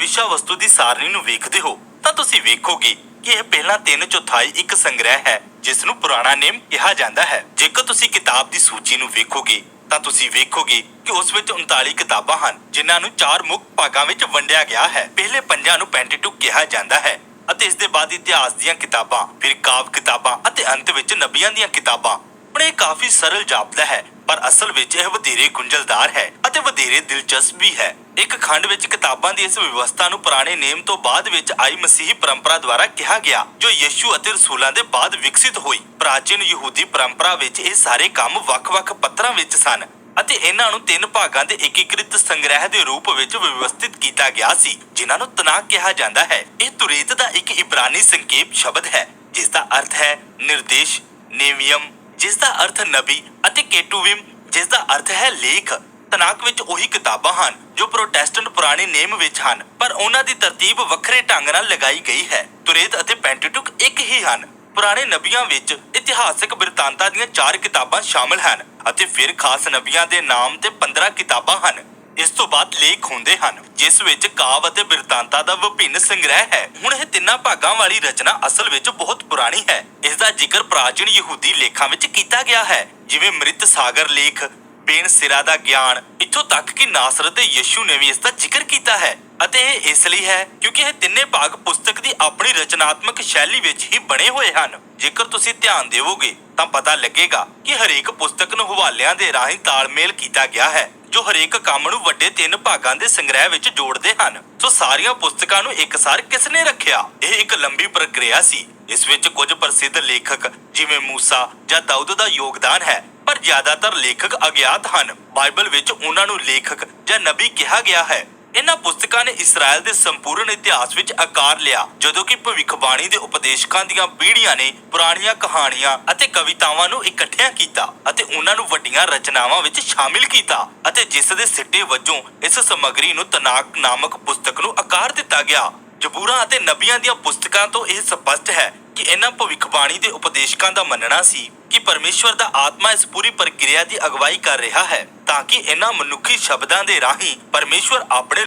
ਵਿਸ਼ਾ ਵਸਤੂ ਦੀ ਸਾਰਣੀ ਨੂੰ ਵੇਖਦੇ ਹੋ, ਤਾਂ ਤੁਸੀਂ ਵੇਖੋਗੇ ਕਿ ਇਹ ਪਹਿਲਾਂ ਤਿੰਨ ਚੌਥਾਈ ਇੱਕ ਸੰਗ੍ਰਹਿ ਹੈ ਜਿਸ ਨੂੰ ਪੁਰਾਣਾ ਨੇਮ ਕਿਹਾ ਜਾਂਦਾ ਹੈ। ਜੇਕਰ ਤੁਸੀਂ ਕਿਤਾਬ ਦੀ ਸੂਚੀ ਨੂੰ ਵੇਖੋਗੇ, ਤਾਂ ਤੁਸੀਂ ਵੇਖੋਗੇ ਕਿ ਉਸ ਵਿੱਚ 39 ਕਿਤਾਬਾਂ ਹਨ, ਜਿਨ੍ਹਾਂ ਨੂੰ ਚਾਰ ਮੁੱਖ ਭਾਗਾਂ ਵਿੱਚ ਵੰਡਿਆ ਗਿਆ ਹੈ। ਪਹਿਲੇ ਪੰਜਾਂ ਨੂੰ ਪੈਂਟੇਟੁਕ ਕਿਹਾ ਜਾਂਦਾ ਹੈ ਅਤੇ ਇਸ ਦੇ ਬਾਅਦ ਇਤਿਹਾਸ ਦੀਆਂ ਕਿਤਾਬਾਂ, ਫਿਰ ਕਾਵ ਕਿਤਾਬਾਂ ਅਤੇ ਅੰਤ ਵਿੱਚ ਨਬੀਆਂ ਦੀਆਂ ਕਿਤਾਬਾਂ। ਹੁਣ ਇਹ ਕਾਫੀ ਸਰਲ ਜਾਪਦਾ ਹੈ, ਪਰ ਅਸਲ ਵਿੱਚ ਇਹ ਵਧੇਰੇ ਗੁੰਝਲਦਾਰ ਹੈ ਅਤੇ ਵਧੇਰੇ ਦਿਲਚਸਪ ਵੀ ਹੈ। ਇੱਕ ਖੰਡ ਵਿੱਚ ਕਿਤਾਬਾਂ ਦੀ ਇਸ ਵਿਵਸਥਾ ਨੂੰ ਪੁਰਾਣੇ ਨੇਮ ਤੋਂ ਬਾਅਦ ਵਿੱਚ ਆਈ ਮਸੀਹੀ ਪਰੰਪਰਾ ਦੁਆਰਾ ਕਿਹਾ ਗਿਆ, ਜੋ ਯਿਸੂ ਅਤੇ ਰਸੂਲਾਂ ਦੇ ਬਾਅਦ ਵਿਕਸਿਤ ਹੋਈ। ਪ੍ਰਾਚੀਨ ਯਹੂਦੀ ਪਰੰਪਰਾ ਵਿੱਚ ਇਹ ਸਾਰੇ ਕੰਮ ਵੱਖ-ਵੱਖ ਪੱਤਰਾਂ ਵਿੱਚ ਸਨ ਅਤੇ ਇਹਨਾਂ ਨੂੰ ਤਿੰਨ ਭਾਗਾਂ ਦੇ ਏਕੀਕ੍ਰਿਤ ਸੰਗ੍ਰਹਿ ਦੇ ਰੂਪ ਵਿੱਚ ਵਿਵਸਥਿਤ ਕੀਤਾ ਗਿਆ ਸੀ, ਜਿਨ੍ਹਾਂ ਨੂੰ ਤਨਾਕ ਕਿਹਾ ਜਾਂਦਾ ਹੈ। ਇਹ ਤੁਰੇਤ ਦਾ ਇੱਕ ਇਬਰਾਨੀ ਸੰਕੇਪ ਸ਼ਬਦ ਹੈ, ਜਿਸ ਦਾ ਅਰਥ ਹੈ ਨਿਰਦੇਸ਼, ਨੇਵੀਅਮ, ਜਿਸ ਦਾ ਅਰਥ ਨਬੀ ਅਤੇ ਕੇਟੂਵਿਮ, ਜਿਸ ਦਾ ਅਰਥ ਹੈ ਲੇਖ। ਤਨਾਕ ਵਿੱਚ ਉਹੀ ਕਿਤਾਬਾਂ ਹਨ, ਜੋ ਪ੍ਰੋਟੈਸਟੈਂਟ ਪੁਰਾਣੇ ਨੇਮ ਵਿੱਚ ਹਨ, ਪਰ ਉਹਨਾਂ ਦੀ ਤਰਤੀਬ ਵੱਖਰੇ ਢੰਗ ਨਾਲ ਲਗਾਈ ਗਈ ਹੈ। ਤੁਰੇਤ ਅਤੇ ਪੈਂਟੇਟੁਕ ਇੱਕ ਹੀ ਹਨ। ਪੁਰਾਣੇ ਨਬੀਆਂ ਵਿੱਚ ਇਤਿਹਾਸਕ ਬਿਰਤਾਂਤਾਂ ਦੀਆਂ ਚਾਰ ਕਿਤਾਬਾਂ ਸ਼ਾਮਲ ਹਨ ਅਤੇ ਫਿਰ ਖਾਸ ਨਬੀਆਂ ਦੇ ਨਾਮ ਤੇ 15 ਕਿਤਾਬਾਂ ਹਨ। ਇਸ ਤੋਂ ਬਾਅਦ ਲੇਖ ਹੁੰਦੇ ਹਨ, ਜਿਸ ਵਿੱਚ ਕਾਵ ਅਤੇ ਬਿਰਤਾਂਤਾਂ ਦਾ ਵਿਭਿੰਨ ਸੰਗ੍ਰਹਿ ਹੈ। ਹੁਣ ਇਹ ਤਿੰਨਾਂ ਭਾਗਾਂ ਵਾਲੀ ਰਚਨਾ ਅਸਲ ਵਿੱਚ ਬਹੁਤ ਪੁਰਾਣੀ ਹੈ। ਇਸ ਦਾ ਜ਼ਿਕਰ ਪ੍ਰਾਚੀਨ ਯਹੂਦੀ ਲੇਖਾਂ ਵਿੱਚ ਕੀਤਾ ਗਿਆ ਹੈ, ਜਿਵੇਂ ਮ੍ਰਿਤ ਸਾਗਰ ਲੇਖ ਬੇਨ ਸਿਰਾ ਦਾ ਗਿਆਨ ਇੱਥੋਂ ਤੱਕ ਕਿ ਨਾਸਰਤ ਦੇ ਯਿਸੂ ਨੇ ਵੀ ਇਸ ਦਾ ਜ਼ਿਕਰ ਕੀਤਾ ਹੈ ਅਤੇ ਇਹ ਇਸ ਲਈ ਹੈ ਕਿਉਂਕਿ ਇਹ ਤਿੰਨੇ ਭਾਗ ਪੁਸਤਕ ਦੀ ਆਪਣੀ ਰਚਨਾਤਮਕ ਸ਼ੈਲੀ ਵਿੱਚ ਹੀ ਬਣੇ ਹੋਏ ਹਨ। ਜੇਕਰ ਤੁਸੀਂ ਧਿਆਨ ਦੇਵੋਗੇ, ਤਾਂ ਪਤਾ ਲੱਗੇਗਾ ਕਿ ਹਰੇਕ ਪੁਸਤਕ ਨੂੰ ਹਵਾਲਿਆਂ ਦੇ ਰਾਹੀਂ ਤਾਲਮੇਲ ਕੀਤਾ ਗਿਆ ਹੈ, ਜੋ ਹਰੇਕ ਕੰਮ ਨੂੰ ਵੱਡੇ ਤਿੰਨ ਭਾਗਾਂ ਦੇ ਸੰਗ੍ਰਹਿ ਵਿੱਚ ਜੋੜਦੇ ਹਨ। ਸੋ ਸਾਰੀਆਂ ਪੁਸਤਕਾਂ ਨੂੰ ਇੱਕਸਾਰ ਕਿਸ ਨੇ ਰੱਖਿਆ? ਇਹ ਇੱਕ ਲੰਬੀ ਪ੍ਰਕਿਰਿਆ ਸੀ, ਇਸ ਵਿੱਚ ਕੁਝ ਪ੍ਰਸਿੱਧ ਲੇਖਕ ਜਿਵੇਂ ਮੂਸਾ ਜਾਂ ਦਾਊਦ ਦਾ ਯੋਗਦਾਨ ਹੈ ਜ਼ਿਆਦਾਤਰ ਲੇਖਕ ਅਗਿਆਤ ਹਨ। ਬਾਈਬਲ ਵਿੱਚ ਉਹਨਾਂ ਨੂੰ ਲੇਖਕ ਜਾਂ ਨਬੀ ਕਿਹਾ ਗਿਆ ਹੈ। ਇਹਨਾਂ ਪੁਸਤਕਾਂ ਨੇ ਇਸਰਾਇਲ ਦੇ ਸੰਪੂਰਨ ਇਤਿਹਾਸ ਵਿੱਚ ਆਕਾਰ ਲਿਆ, ਜਦੋਂ ਕਿ ਭਵਿੱਖਬਾਣੀ ਦੇ ਉਪਦੇਸ਼ਕਾਂ ਦੀਆਂ ਪੀੜ੍ਹੀਆਂ ਨੇ ਪੁਰਾਣੀਆਂ ਕਹਾਣੀਆਂ ਅਤੇ ਕਵਿਤਾਵਾਂ ਨੂੰ ਇਕੱਠਿਆਂ ਕੀਤਾ ਅਤੇ ਉਹਨਾਂ ਨੂੰ ਵੱਡੀਆਂ ਰਚਨਾਵਾਂ ਵਿੱਚ ਸ਼ਾਮਿਲ ਕੀਤਾ ਅਤੇ ਜਿਸ ਦੇ ਸਿੱਟੇ ਵਜੋਂ ਇਸ ਸਮੱਗਰੀ ਨੂੰ ਤਨਾਕ ਨਾਮਕ ਪੁਸਤਕ ਨੂੰ ਆਕਾਰ ਦਿੱਤਾ ਗਿਆ। ਜ਼ਬੂਰਾਂ ਅਤੇ ਨਬੀਆਂ ਦੀਆਂ ਪੁਸਤਕਾਂ ਤੋਂ ਇਹ ਸਪਸ਼ਟ ਹੈ ਕਿ ਇਹਨਾਂ ਭਵਿੱਖਬਾਣੀ ਦੇ ਉਪਦੇਸ਼ਕਾਂ ਦਾ ਮੰਨਣਾ ਸੀ। ਕਿ ਪਰਮੇਸ਼ਵਰ ਦਾ ਆਤਮਾ ਇਸ ਪੂਰੀ ਪ੍ਰਕਿਰਿਆ ਦੀ ਅਗਵਾਈ ਕਰ ਰਿਹਾ ਹੈ ਤਾਂ ਕਿ ਇਹਨਾਂ ਮਨੁੱਖੀ ਸ਼ਬਦਾਂ ਦੇ ਰਾਹੀਂ ਪਰਮੇਸ਼ਵਰ ਆਪਣੇ